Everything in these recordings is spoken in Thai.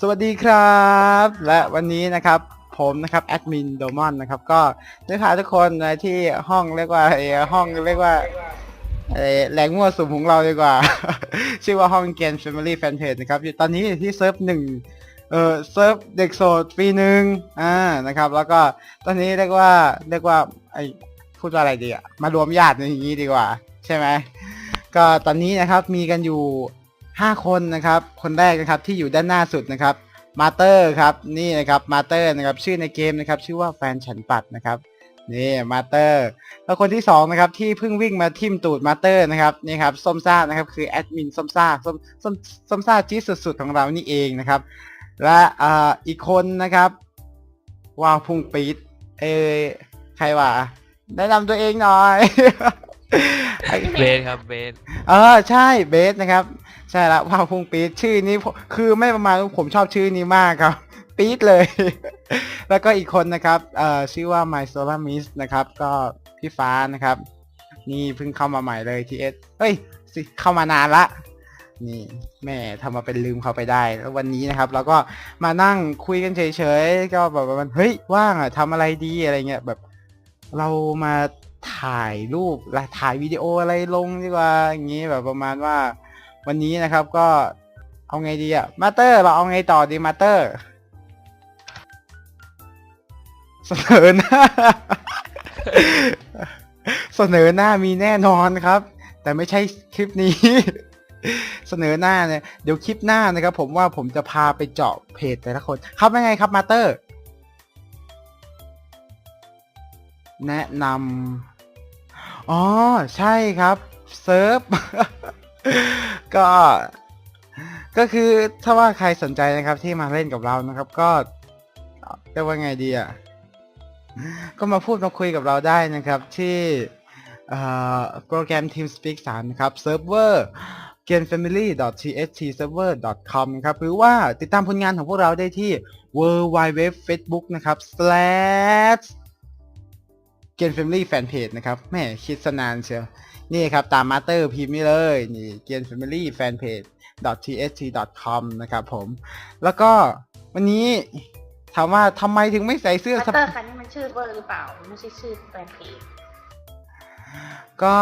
สวัสดีครับ และวันนี้นะครับผมนะครับแอดมินโดมอนนะครับ ก็ได้พาทุกคนมาที่ห้องเรียกว่าเอ่อห้องเรียกว่าเอ่อแหล่งมั่วสุมของเราดีกว่า ชื่อว่าห้องเกม Family Fan Page นะครับอยู่ตอนนี้อยู่ที่เซิร์ฟหนึ่งเออเซิร์ฟเด็กโสดปีหนึ่งอ่านะครับ แล้วก็ตอนนี้เรียกว่าเรียกว่าไอพูดว่าอะไรดีอะมารวมญาติอย่างนี้ดีกว่า ใช่ไหมก็ตอนนี้นะครับมีกันอยู่ ห้าคนนะครับ คนแรกนะครับที่อยู่ด้านหน้าสุดนะครับมาเตอร์ครับนี่นะครับมาเตอร์นะครับชื่อในเกมนะครับชื่อว่าแฟนฉันปัดนะครับนี่มาเตอร์แล้วคนที่สองนะครับที่เพิ่งวิ่งมาทิมตูดมาเตอร์นะครับนี่ครับส้มซ่านะครับคือแอดมินส้มซ่าส้มส้มส้มซ่าจี๊ดสุดๆของเรานี่เองนะครับ และอ่าอีกคนนะครับว้าวพุงปีดเออใครวะแนะนำตัวเองหน่อยเบสครับเบสเออใช่เบสนะครับ ใช่แล้วว้าวพุ่งปี๊ดชื่อนี้ผมคือไม่ประมาณผมชอบชื่อนี้มากครับ ปี๊ดเลย แล้วก็อีกคนนะครับเอ่อชื่อว่า My Solar Mist นะครับ ก็พี่ฟ้านะครับ นี่เพิ่งเข้ามาใหม่เลย TS เฮ้ยสิเข้ามานานละ นี่แม่ทำมาเป็นลืมเขาไปได้ แล้ววันนี้นะครับเราก็มานั่งคุยกันเฉยๆ ก็แบบว่าเฮ้ยว่างอะทำอะไรดีอะไรเงี้ยแบบเรามาถ่ายรูปและถ่ายวิดีโออะไรลงดีกว่าอย่างนี้แบบประมาณว่า วันนี้นะครับก็เอาไงดีอะมาเตอร์เราเอาไงต่อดีมาเตอร์เสนอหน้า เสนอหน้ามีแน่นอนครับ แต่ไม่ใช่คลิปนี้ เสนอหน้าเนี่ยเดี๋ยวคลิปหน้านะครับ ผมว่าผมจะพาไปเจาะเพจแต่ละคน ครับยังไงครับมาเตอร์ แนะนำอ๋อ ใช่ครับ เซิร์ฟ ก็ ก็คือถ้าว่าใครสนใจนะครับ ที่มาเล่นกับเรานะครับ ก็เรียกว่าไงดีอะก็มาพูดมาคุยกับเราได้นะครับ ที่โปรแกรม TeamSpeak 3 นะครับเซิร์ฟเวอร์ gamefamily.tstserver.com ครับหรือว่าติดตามผลงานของพวกเราได้ที่ w w w facebook นะครับ slash เกม Family Fanpage นะครับแหม่คิดสนานเชียวนี่ครับตามมาสเตอร์พิมพ์นี่เลยนี่เกม Family Fanpage .tst.com นะครับผม แล้วก็วันนี้ถามว่าทำไมถึงไม่ใส่เสื้อมาสเตปอร์คันนี้มันชื่อเวอร์หรือเปล่า ไม่ใช่ชื่อแฟนเพจก็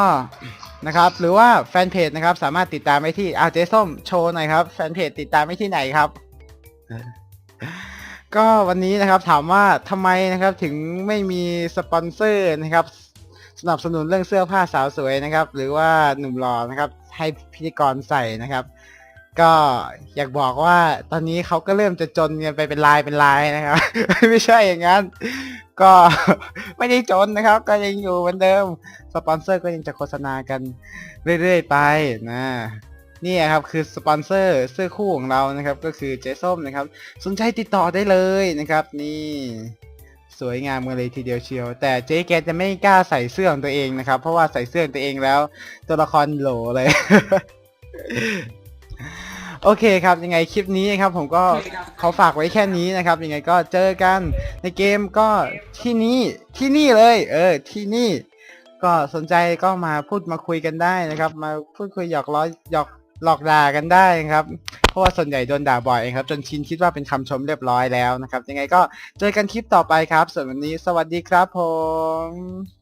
นะครับ หรือว่าแฟนเพจนะครับ สามารถติดตามไปที่อาเจส้มโชว์หน่อยครับ แฟนเพจติดตามไปที่ไหนครับ ก็วันนี้นะครับถามว่าทำไมนะครับถึงไม่มีสปอนเซอร์นะครับ สนับสนุนเรื่องเสื้อผ้าสาวสวยนะครับ หรือว่าหนุ่มหล่อนะครับ ให้พิธีกรใส่นะครับ ก็อยากบอกว่าตอนนี้เขาก็เริ่มจะจนกันไปเป็นลายเป็นลายนะครับ ไม่ใช่อย่างนั้น ก็ไม่ได้จนนะครับ ก็ยังอยู่เหมือนเดิม สปอนเซอร์ก็ยังจะโฆษณากันเรื่อยๆไปนะ นี่ครับคือสปอนเซอร์เสื้อคู่ของเรานะครับ ก็คือเจ๊ส้มนะครับ สนใจติดต่อได้เลยนะครับ นี่สวยงามกันเลยทีเดียวเชียว แต่เจ๊แกจะไม่กล้าใส่เสื้อของตัวเองนะครับ เพราะว่าใส่เสื้อของตัวเองแล้ว ตัวละครโหลเลย โอเคครับ ยังไงคลิปนี้นะครับ ผมก็ขอฝากไว้แค่นี้นะครับ ยังไงก็เจอกันในเกมก็ที่นี่ที่นี่เลย เออ ที่นี่ ก็สนใจก็มาพูดมาคุยกันได้นะครับ มาพูดคุยหยอกล้อหยอก หลอกด่ากันได้ครับ เพราะว่าส่วนใหญ่โดนด่าบ่อยครับ จนชินคิดว่าเป็นคำชมเรียบร้อยแล้วนะครับ ยังไงก็เจอกันคลิปต่อไปครับ ส่วนวันนี้สวัสดีครับผม